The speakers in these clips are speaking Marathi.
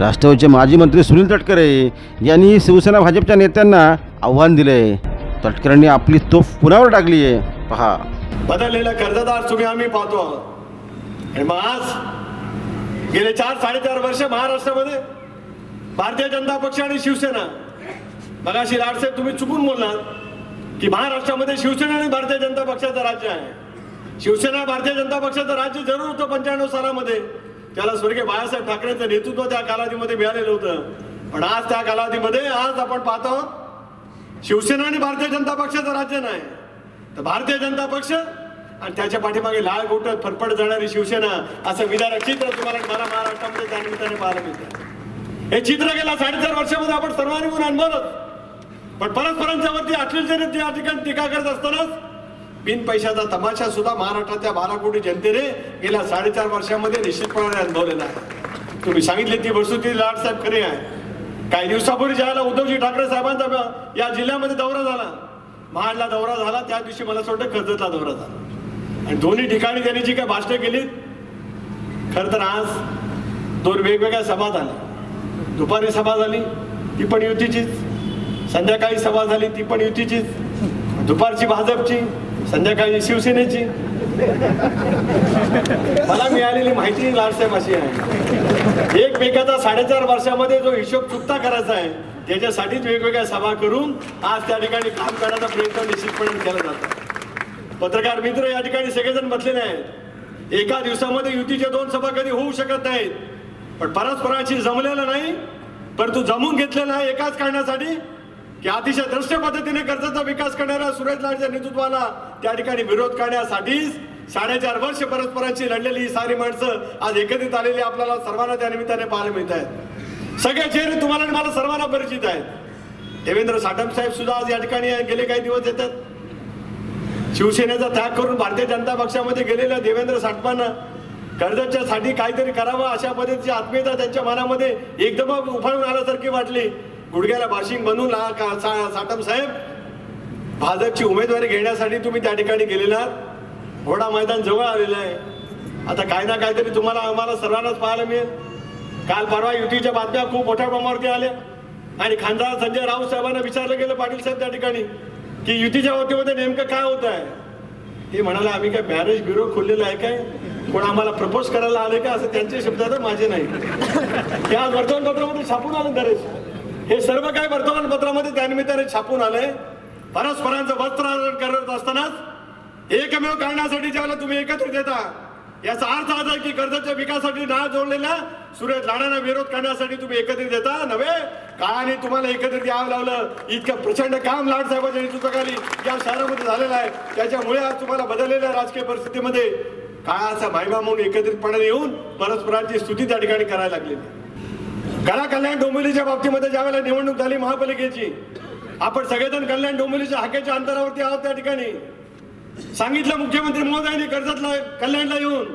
राष्ट्रवादीचे माजी मंत्री सुनील तटकरे यांनी शिवसेना भाजपच्या नेत्यांना आव्हान दिले तटकरेंनी आपली तोफ पुण्यावर टाकली आहे पहा. बदललेला कर्जदार तुम्ही आम्ही पाहतो आहोत. आणि मग आज गेले चार साडेचार वर्ष महाराष्ट्रामध्ये भारतीय जनता पक्ष आणि शिवसेना. मगाशी लाडसाहेब तुम्ही चुकून बोललात की महाराष्ट्रामध्ये शिवसेना आणि भारतीय जनता पक्षाचं राज्य आहे. शिवसेना भारतीय जनता पक्षाचं राज्य जरूर होतं पंच्याण्णव सालामध्ये. त्याला स्वर्गीय बाळासाहेब ठाकरेंचं नेतृत्व त्या कालावधीमध्ये मिळालेलं होतं. पण आज त्या कालावधीमध्ये आज आपण पाहतो आहोत शिवसेना आणि भारतीय जनता पक्षाचं राज्य नाही. तर भारतीय जनता पक्ष आणि त्याच्या पाठीमागे लाल गोट फरफड जाणारी शिवसेना असं विदारक चित्र तुम्हाला मला महाराष्ट्रामध्ये त्या निमित्ताने पाहायला मिळतं. हे चित्र गेल्या साडेचार वर्षामध्ये आपण सर्वांनी म्हणून अनुभवत पण परस्परांच्या वरती अश्लीलतेने त्या ठिकाणी टीका करत असतानाच बिन पैशाचा तमाशा सुद्धा महाराष्ट्राच्या बारा कोटी जनतेने गेल्या साडेचार वर्षामध्ये निश्चितपणाने अनुभवलेला आहे. तुम्ही सांगितले ती वस्तुस्थिती लाडसाहेब खरे आहे. काही दिवसापूर्वी ज्याला उद्धवजी ठाकरे साहेबांचा या जिल्ह्यामध्ये दौरा झाला महाडला दौरा झाला त्या दिवशी मला वाटतं कर्जतला दौरा झाला. आणि दोन्ही ठिकाणी त्यांनी जी काय भाषणं केली खरं तर आज दोन वेगवेगळ्या सभा झाल्या. दुपारी सभा झाली ती पण युतीचीच. संध्याकाळी सभा झाली ती पण युतीचीच. दुपारची भाजपची संध्याकाळी शिवसेनेची. मला मिळालेली माहिती लाडसाहेब अशी आहे. एकमेकाचा साडेचार वर्षामध्ये जो हिशोब चुकता करायचा आहे त्याच्यासाठीच वेगवेगळ्या सभा करून आज त्या ठिकाणी काम करण्याचा प्रयत्न निश्चितपणे केला जातो. पत्रकार मित्र या ठिकाणी सगळेजण बसलेले आहेत. एका दिवसामध्ये युतीच्या दोन सभा कधी होऊ शकत नाहीत. पण परस्परांशी जमलेलं नाही परंतु जमून घेतलेलं आहे एकाच कारणासाठी की अतिशय दृश्य पद्धतीने कर्जाचा विकास करणाऱ्या सुरेश लाडच्या नेतृत्वाला त्या ठिकाणी विरोध करण्यासाठीच साडेचार वर्ष परस्परांशी लढलेली ही सारी माणसं आज एकत्रित आलेली आपल्याला सर्वांना त्या निमित्ताने पाहायला मिळत आहेत. सगळे चेहरे तुम्हाला आणि मला सर्वांना परिचित आहेत. देवेंद्र साठम साहेब सुद्धा आज या ठिकाणी गेले काही दिवस येतात. शिवसेनेचा त्याग करून भारतीय जनता पक्षामध्ये गेलेल्या देवेंद्र साठमांना कर्जतच्या साठी काहीतरी करावं अशा पद्धतीची आत्मीयता त्यांच्या मनामध्ये एकदम उफाळून आल्यासारखी वाटली. गुडघ्याला बाशिंग बनून ला- का- सा- साठम साहेब भाजपची उमेदवारी घेण्यासाठी तुम्ही त्या ठिकाणी गेलेला घोडा मैदान जवळ आलेलं आहे. आता काय ना काहीतरी तुम्हाला आम्हाला सर्वांनाच पाहायला मिळेल. काल परवा युतीच्या बातम्या खूप मोठ्या प्रमाणावरती आल्या. आणि खासदार संजय राऊत साहेबांना विचारलं गेलं पाटील साहेब त्या ठिकाणी की युतीच्या वतीमध्ये नेमकं काय होत आहे ते म्हणाले आम्ही काय मॅरेज ब्युरो खोललेला आहे काय? कोण आम्हाला प्रपोज करायला आले का? असं त्यांचे शब्द तर माझे नाही. त्या वर्तमानपत्रामध्ये छापून आले दरेश हे सर्व काय वर्तमानपत्रामध्ये त्यानिमित्ताने छापून आले परस्परांचं वस्त्र करत असतानाच एकमेव कारणासाठी ज्यावेळेला तुम्ही एकत्रित येता याचा अर्थ असा आहे की कर्जाच्या विकासासाठी ना जोडलेल्या सुरेश लाडांना विरोध करण्यासाठी तुम्ही एकत्रित येता नव्हे काळाने तुम्हाला एकत्रित यावं लावलं. इतकं प्रचंड काम लाड साहेबांच्या नेतृत्वाखाली या शहरामध्ये झालेलं आहे. त्याच्यामुळे आज तुम्हाला बदललेल्या राजकीय परिस्थितीमध्ये काळाचा मायबा म्हणून एकत्रितपणे येऊन परस्परांची स्तुती त्या ठिकाणी करायला लागलेली कला कल्याण डोंबिवलीच्या बाबतीमध्ये ज्यावेळेला निवडणूक झाली महापालिकेची आपण सगळेजण कल्याण डोंबिवलीच्या हाकेच्या अंतरावरती आहोत त्या ठिकाणी. सांगितलं मुख्यमंत्री महोदयांनी कर्जतला कल्याणला येऊन.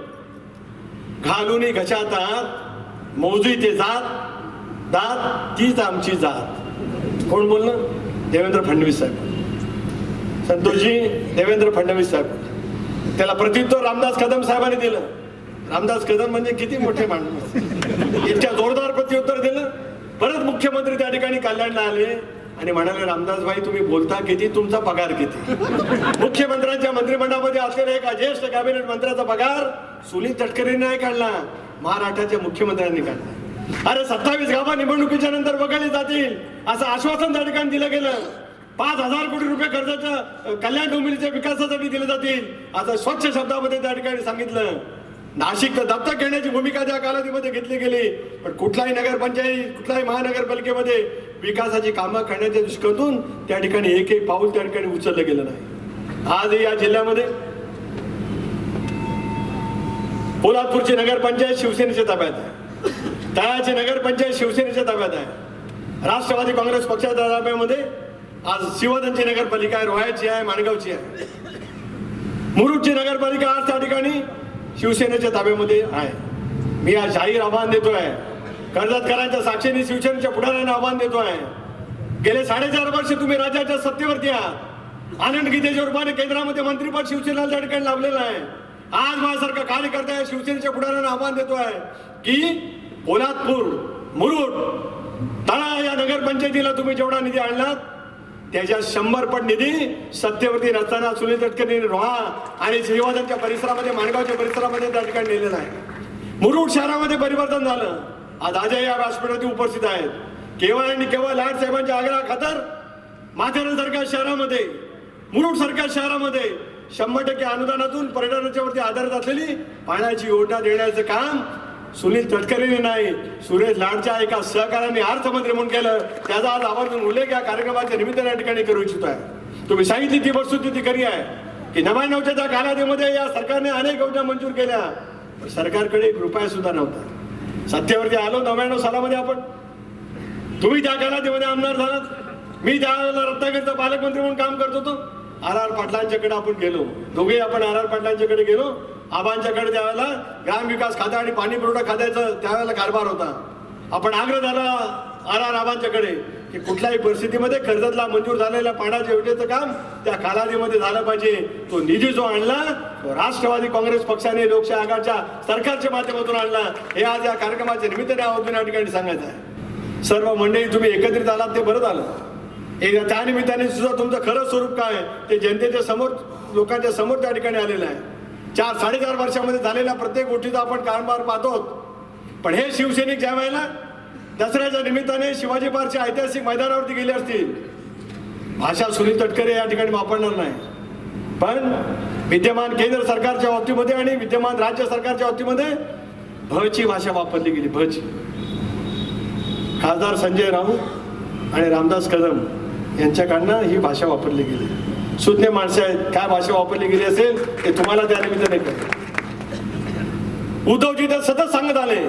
घालून घशातात मोजी ते जात दात तीच आमची जात. कोण बोललं? देवेंद्र फडणवीस साहेब. संतोषजी देवेंद्र फडणवीस साहेब. त्याला प्रतित्व रामदास कदम साहेबांनी दिलं. रामदास कदम म्हणजे किती मोठे माणूस. इतक्या जोरदार प्रत्युत्तर दिलं. परत मुख्यमंत्री त्या ठिकाणी कल्याणला आले. आणि म्हणाले रामदास भाई तुम्ही बोलता किती? तुमचा पगार किती? मुख्यमंत्र्यांच्या मंत्रिमंडळामध्ये असलेल्या एका ज्येष्ठ कॅबिनेट मंत्र्याचा पगार सुनील तटकरेंनी नाही काढला. महाराष्ट्राच्या मुख्यमंत्र्यांनी काढला. अरे सत्तावीस गावा निवडणुकीच्या नंतर वगळले जातील असं आश्वासन त्या ठिकाणी दिलं गेलं. पाच हजार कोटी रुपये कर्जाच्या कल्याण डोंबिवलीच्या विकासासाठी दिले जातील असं स्वच्छ शब्दामध्ये त्या ठिकाणी सांगितलं. नाशिक तर दत्तक घेण्याची भूमिका त्या कालावधीमध्ये घेतली गेली. पण कुठलाही नगरपंचायत कुठलाही महानगरपालिकेमध्ये विकासाची कामं करण्याच्या दृष्टीतून त्या ठिकाणी एक एक पाऊल त्या ठिकाणी उचललं गेलं नाही. आज या जिल्ह्यामध्ये पोलादपूरची नगरपंचायत शिवसेनेच्या ताब्यात आहे. तळाची नगरपंचायत शिवसेनेच्या ताब्यात आहे. राष्ट्रवादी काँग्रेस पक्षाच्या ताब्यामध्ये आज शिवधनची नगरपालिका आहे रोहायची आहे माणगावची आहे. मुरुडची नगरपालिका आज त्या ठिकाणी शिवसेनेच्या ताब्यामध्ये आहे. मी आज जाहीर आव्हान देतोय कर्जतकरांच्या साक्षीने शिवसेनेच्या पुढाऱ्यांना आव्हान आहे गेले साडेचार वर्ष तुम्ही राज्याच्या सत्तेवरती आहात. आनंद गीतेच्या रूपाने केंद्रामध्ये मंत्रीपद शिवसेनेला त्या ठिकाणी लाभलेलं आहे. आज माझ्यासारखा कार्यकर्ता या शिवसेनेच्या पुढाऱ्यांना आव्हान आहे की पोलादपूर मुरुड तळा या नगरपंचायतीला तुम्ही जेवढा निधी आणलात त्याच्या शंभर पट निधी सत्तेवरती नसताना सुनील तटकरे रोहा आणि श्रीवादनच्या परिसरामध्ये माणगावच्या परिसरामध्ये त्या ठिकाणी नेलेला आहे. मुरुड शहरामध्ये परिवर्तन झालं. आज आजही या व्यासपीठावरती उपस्थित आहेत. केवळ आणि केवळ लाड साहेबांच्या आग्रहा खातर माथेरान सरकार शहरामध्ये मुरुड सरकार शहरामध्ये शंभर टक्के अनुदानातून पर्यटनाच्या वरती आधारित असलेली पाण्याची योजना देण्याचं काम सुनील तटकरेने नाही सुरेश लाडच्या एका सहकाराने अर्थमंत्री म्हणून केलं. त्याचा आज आवर्जून उल्लेख या कार्यक्रमाच्या निमित्ताने या ठिकाणी करू इच्छितो आहे. तुम्ही सांगितली ती वस्तुस्थिती खरी आहे. की नव्याण्णवच्या त्या कालावधीमध्ये या सरकारने अनेक योजना मंजूर केल्या. पण सरकारकडे एक रुपया सुद्धा नव्हता. सत्तेवरती आलो नव्याण्णव सालामध्ये आपण. तुम्ही त्या कालावधीमध्ये आमदार झालात. मी त्यावेळेला रत्नागिरीचा पालकमंत्री म्हणून काम करत होतो. आर आर पाटलांच्याकडे आपण गेलो. दोघे आपण आर आर पाटलांच्याकडे गेलो. आबांच्याकडे त्यावेळेला ग्रामविकास खातं आणि पाणी पुरवठा खात्याचा त्यावेळेला कारभार होता. आपण आग्रह झाला आर आर आबांच्याकडे. की कुठल्याही परिस्थितीमध्ये कर्जतला मंजूर झालेल्या पाण्याच्या योजनेचं काम त्या कालावधीमध्ये झालं पाहिजे. तो निधी जो आणला तो राष्ट्रवादी काँग्रेस पक्षाने लोकशाही आघाडीच्या सरकारच्या माध्यमातून आणला. हे आज या कार्यक्रमाच्या निमित्ताने आवर्जून या ठिकाणी सांगायचं आहे. सर्व मंडळी तुम्ही एकत्रित आलात ते बरं झालं. एक त्या निमित्ताने सुद्धा तुमचं खरं स्वरूप काय ते जनतेच्या समोर लोकांच्या समोर त्या ठिकाणी आलेलं आहे. चार साडेचार वर्षामध्ये झालेल्या प्रत्येक गोष्टीचा आपण कारभार पाहतो पण हे शिवसैनिक ज्या वेळेला दसऱ्याच्या निमित्ताने शिवाजी पार्कच्या ऐतिहासिक मैदानावरती गेले असतील. भाषा सुनील तटकरे या ठिकाणी वापरणार नाही. पण विद्यमान केंद्र सरकारच्या बाबतीमध्ये आणि विद्यमान राज्य सरकारच्या बाबतीमध्ये भची भाषा वापरली गेली भची. खासदार संजय राऊत आणि रामदास कदम यांच्याकडनं ही भाषा वापरली गेली. सुज्ञ माणसं आहेत काय भाषा वापरली गेली असेल ते तुम्हाला त्या निमित्ताने कळेल. उद्धवजी तर सतत सांगत आले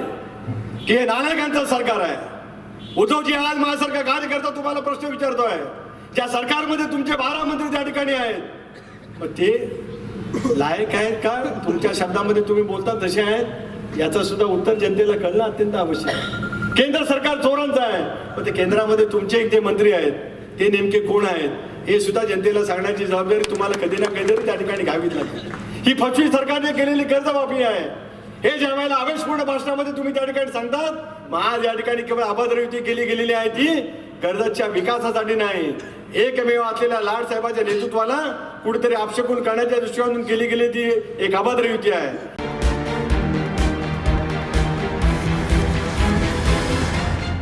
की हे नानायकांचं सरकार आहे उद्धवजी आज माझ्यासारखा कार्यकर्ता तुम्हाला प्रश्न विचारतोय। ज्या सरकारमध्ये तुमचे बारा मंत्री त्या ठिकाणी आहेत मग ते लायक आहेत का? तुमच्या शब्दामध्ये तुम्ही बोलता तसे आहेत याचं सुद्धा उत्तर जनतेला कळणं अत्यंत आवश्यक आहे. केंद्र सरकार चोरांचं आहे पण ते केंद्रामध्ये तुमचे एक जे मंत्री आहेत ते नेमके कोण आहेत हे सुद्धा जनतेला सांगण्याची जबाबदारी तुम्हाला कधी ना कधीतरी त्या ठिकाणी घ्यावीच लागते. ही फसवी सरकारने केलेली कर्जमाफी आहे. हे ज्या वेळेला आवेशपूर्ण भाषणामध्ये तुम्ही त्या ठिकाणी सांगतात मग आज या ठिकाणी केवळ अभद्र युती केली गेलेली आहे ती कर्जतच्या विकासासाठी नाही. एकमेव असलेल्या लाड साहेबांच्या नेतृत्वाला कुठेतरी आपशकून करण्याच्या दृष्टिकोनातून केली गेली ती एक अभद्र युती आहे.